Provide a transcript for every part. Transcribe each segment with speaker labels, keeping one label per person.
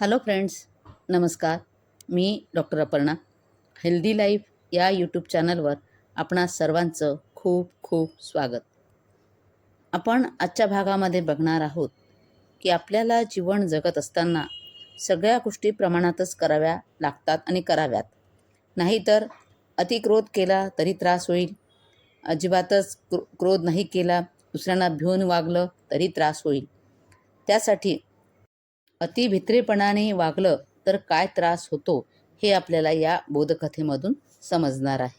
Speaker 1: Hello friends नमस्कार. मी doctor Aparna. Healthy life या यूट्यूब चॅनलवर आपणा सर्वांचं खूप खूप स्वागत. आपण आजच्या भागामध्ये बघणार आहोत की आपल्याला जीवन जगत असताना सगळ्या गोष्टी प्रमाणातच कराव्या लागतात आणि कराव्यात. नाहीतर अतिक्रोध केला तरी त्रास होईल. अजिबातच क्रो क्रोध नाही केला दुसऱ्यांना भिवून वागलं तरी त्रास होईल. त्यासाठी अति भित्रेपणाने वागलं तर काय त्रास होतो हे आपल्याला या बोधकथेमधून समजणार आहे.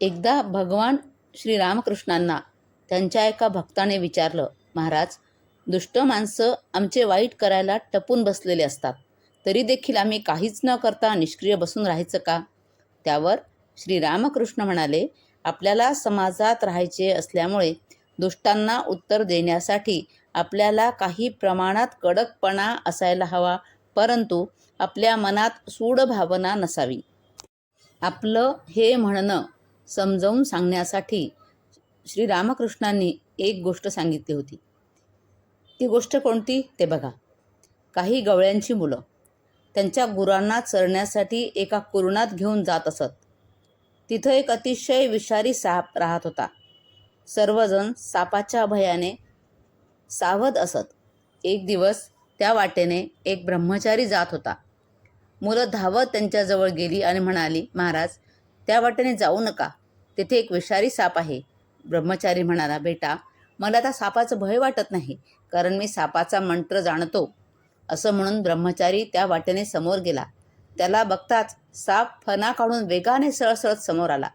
Speaker 1: एकदा भगवान श्रीरामकृष्णांना त्यांच्या एका भक्ताने विचारलं महाराज दुष्ट माणसं आमचे वाईट करायला टपून बसलेले असतात तरी देखील आम्ही काहीच न करता निष्क्रिय बसून राहायचं का? त्यावर श्रीरामकृष्ण म्हणाले आपल्याला समाजात राहायचे असल्यामुळे दुष्टांना उत्तर देण्यासाठी आपल्याला काही प्रमाणात कडकपणा असायला हवा परंतु आपल्या मनात सूड भावना नसावी. आपलं हे म्हणणं समजावून सांगण्यासाठी श्रीरामकृष्णांनी एक गोष्ट सांगितली होती. ती गोष्ट कोणती? ते बघा. काही गवळ्यांची मुलं त्यांच्या गुरांना चरण्यासाठी एका कुरणात घेऊन जात असत. तिथं एक अतिशय विषारी साप राहत होता. सर्वजण सापाच्या भयाने सावध असत. एक दिवस त्या वाटेने एक ब्रह्मचारी जात होता. मुलं धावत त्यांच्याजवळ गेली आणि म्हणाली महाराज त्या वाटेने जाऊ नका. तेथे एक विषारी साप आहे. ब्रह्मचारी म्हणाला बेटा मला त्या सापाचं भय वाटत नाही कारण मी सापाचा मंत्र जाणतो. असं म्हणून ब्रह्मचारी त्या वाटेने समोर गेला. त्याला बघताच साप फणा काढून वेगाने सळसळत समोर आला.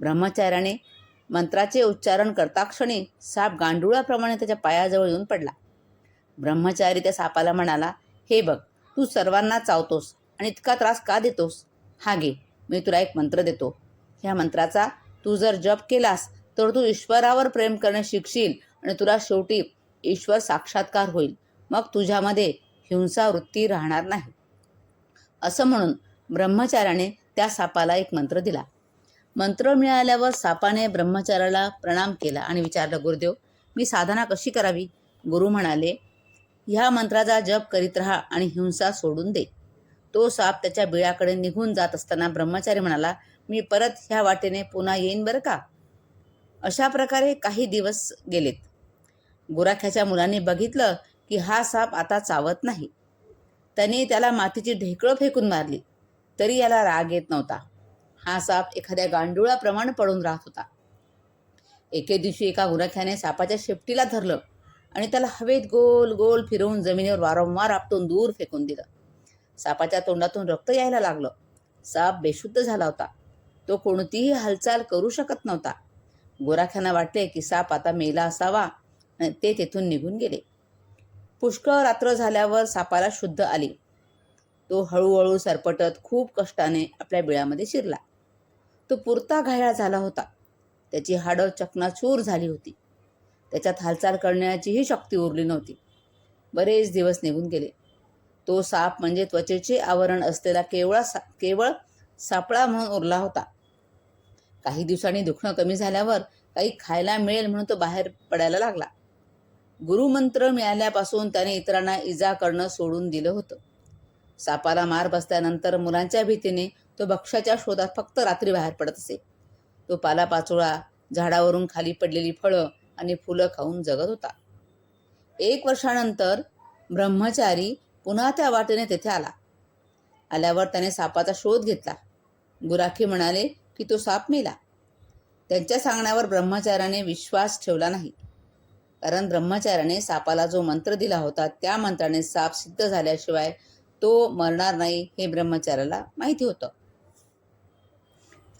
Speaker 1: ब्रह्मचार्याने मंत्राचे उच्चारण करताक्षणी साप गांडुळाप्रमाणे त्याच्या पायाजवळ येऊन पडला. ब्रह्मचारी त्या सापाला म्हणाला हे बघ तू सर्वांना चावतोस आणि इतका त्रास का देतोस? हा घे मी तुला एक मंत्र देतो. ह्या मंत्राचा तू जर जप केलास तर तू ईश्वरावर प्रेम करणे शिकशील आणि तुला शेवटी ईश्वर साक्षात्कार होईल. मग तुझ्यामध्ये हिंसा वृत्ती राहणार नाही. असं म्हणून ब्रह्मचार्याने त्या सापाला एक मंत्र दिला. मंत्र मिळाल्यावर सापाने ब्रह्मचार्याला प्रणाम केला आणि विचारलं गुरुदेव मी साधना कशी करावी? गुरु म्हणाले ह्या मंत्राचा जप करीत राहा आणि हिंसा सोडून दे. तो साप त्याच्या बिळाकडे निघून जात असताना ब्रह्मचारी म्हणाला मी परत ह्या वाटेने पुन्हा येईन बरं का? अशा प्रकारे काही दिवस गेलेत. गुराख्याच्या मुलांनी बघितलं की हा साप आता चावत नाही. त्याने त्याला मातीची ढेकळं फेकून मारली. तरी याला राग येत नव्हता. हा साप एखाद्या गांडुळाप्रमाणे पडून राहत होता. एके दिवशी एका गुराख्याने सापाच्या शेपटीला धरलं आणि त्याला हवेत गोल गोल फिरवून जमिनीवर वारंवार आपटून दूर फेकून दिलं. सापाच्या तोंडातून रक्त यायला लागलं. साप बेशुद्ध झाला होता. तो कोणतीही हालचाल करू शकत नव्हता. गोराख्यांना वाटले की साप आता मेला असावा आणि ते तेथून निघून गेले. पुष्कळ रात्र झाल्यावर सापाला शुद्ध आली. तो हळूहळू सरपटत खूप कष्टाने आपल्या बिळामध्ये शिरला. तो पुरता घायाळ झाला होता. त्याची हाडं चकनाचूर झाली होती. त्याच्यात हालचाल करण्याचीही शक्ती उरली नव्हती. बरेच दिवस निघून गेले. तो साप म्हणजे त्वचेचे आवरण असलेला केवळा सा केवळ सापळा म्हणून उरला होता. काही दिवसांनी दुखणं कमी झाल्यावर काही खायला मिळेल म्हणून तो बाहेर पडायला लागला. गुरुमंत्र मिळाल्यापासून त्याने इतरांना इजा करणं सोडून दिलं होतं. सापाला मार बसल्यानंतर मुलांच्या भीतीने तो भक्ष्याच्या शोधात फक्त रात्री बाहेर पडत असे. तो पालापाचोळा झाडावरून खाली पडलेली फळं आणि फुलं खाऊन जगत होता. एक वर्षानंतर ब्रह्मचारी पुन्हा त्या वाटेने तेथे आला. आल्यावर त्याने सापाचा शोध घेतला. गुराखी म्हणाले की तो साप मेला. त्यांच्या सांगण्यावर ब्रह्मचार्याने विश्वास ठेवला नाही. कारण ब्रह्मचार्याने सापाला जो मंत्र दिला होता त्या मंत्राने साप सिद्ध झाल्याशिवाय तो मरणार नाही हे ब्रह्मचार्याला माहिती होतं.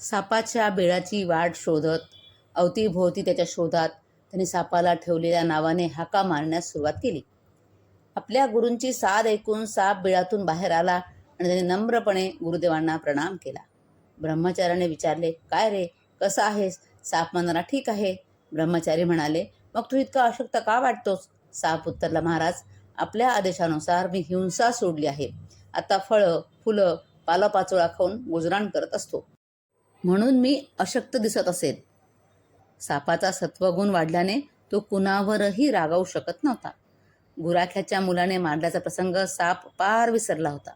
Speaker 1: सापाच्या बिळाची वाट शोधत अवतीभोवती त्याच्या शोधात त्याने सापाला ठेवलेल्या नावाने हाका मारण्यास सुरुवात केली. आपल्या गुरूंची साद ऐकून साप बिळातून बाहेर आला आणि त्याने नम्रपणे गुरुदेवांना प्रणाम केला. ब्रह्मचार्याने विचारले काय रे कसं आहेस? साप म्हणाला ठीक आहे. ब्रह्मचारी म्हणाले मग तू इतका अशक्त का वाटतोस? साप उत्तरला महाराज आपल्या आदेशानुसार मी हिंसा सोडली आहे. आता फळं फुलं पालापाचोळा खाऊन गुजराण करत असतो. म्हणून मी अशक्त दिसत असेल. सापाचा सत्वगुण वाढल्याने तो कुणावरही रागावू शकत नव्हता. गुराख्याच्या मुलाने मारल्याचा प्रसंग साप पार विसरला होता.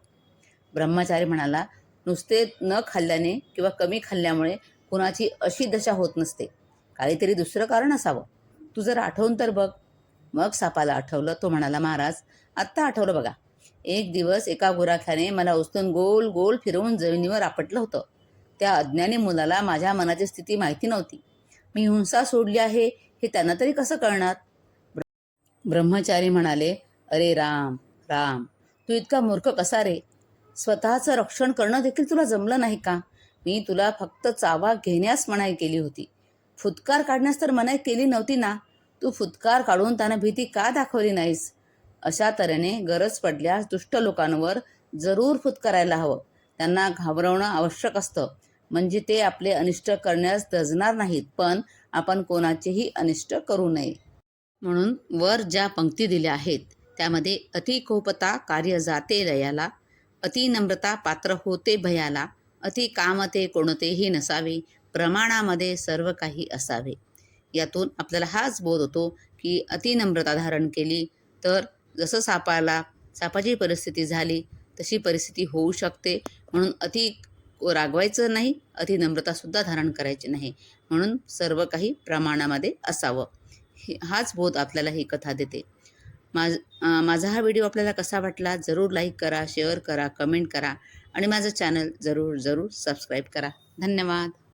Speaker 1: ब्रह्मचारी म्हणाला नुसते न खाल्ल्याने किंवा कमी खाल्ल्यामुळे कुणाची अशी दशा होत नसते. काहीतरी दुसरं कारण असावं. तू जर आठवून तर बघ. मग सापाला आठवलं तो म्हणाला महाराज आत्ता आठवलं बघा. एक दिवस एका गुराख्याने मला उचलून गोल गोल फिरवून जमिनीवर आपटलं होतं. त्या अज्ञानी मुलाला माझ्या मनाची स्थिती माहिती नव्हती. मी हिंसा सोडली आहे हे त्यांना तरी कसं कळणार? ब्रह्मचारी म्हणाले अरे राम राम तू इतका मूर्ख कसा रे? स्वतःचं रक्षण करणं देखील तुला जमलं नाही का? मी तुला फक्त चावा घेण्यास मनाई केली होती. फुतकार काढण्यास तर मनाई केली नव्हती ना? तू फुतकार काढून त्यांना भीती का दाखवली नाहीस? अशा तऱ्हेने गरज पडल्यास दुष्ट लोकांवर जरूर फुतकारायला हवं. त्यांना घाबरवणं आवश्यक असतं. म्हणजे ते आपले अनिष्ट करण्यास दजणार नाहीत पण आपण कोणाचेही अनिष्ट करू नये. म्हणून वर ज्या पंक्ती दिल्या आहेत त्यामध्ये अतिकोपता कार्य जाते लयाला अतिनम्रता पात्र होते भयाला अति कामते कोणतेही नसावे प्रमाणामध्ये सर्व काही असावे. यातून आपल्याला हाच बोध होतो की अतिनम्रता धारण केली तर जसं सापाला सापाची परिस्थिती झाली तशी परिस्थिती होऊ शकते. म्हणून अति रागवायचं नाही अति नम्रतासुद्धा धारण करायची नाही. म्हणून सर्व काही प्रमाणामध्ये असावं. हे हाच बोध आपल्याला ही कथा देते. माझ माझा हा व्हिडिओ आपल्याला कसा वाटला जरूर लाईक करा शेअर करा कमेंट करा आणि माझं चॅनल जरूर जरूर सबस्क्राईब करा. धन्यवाद.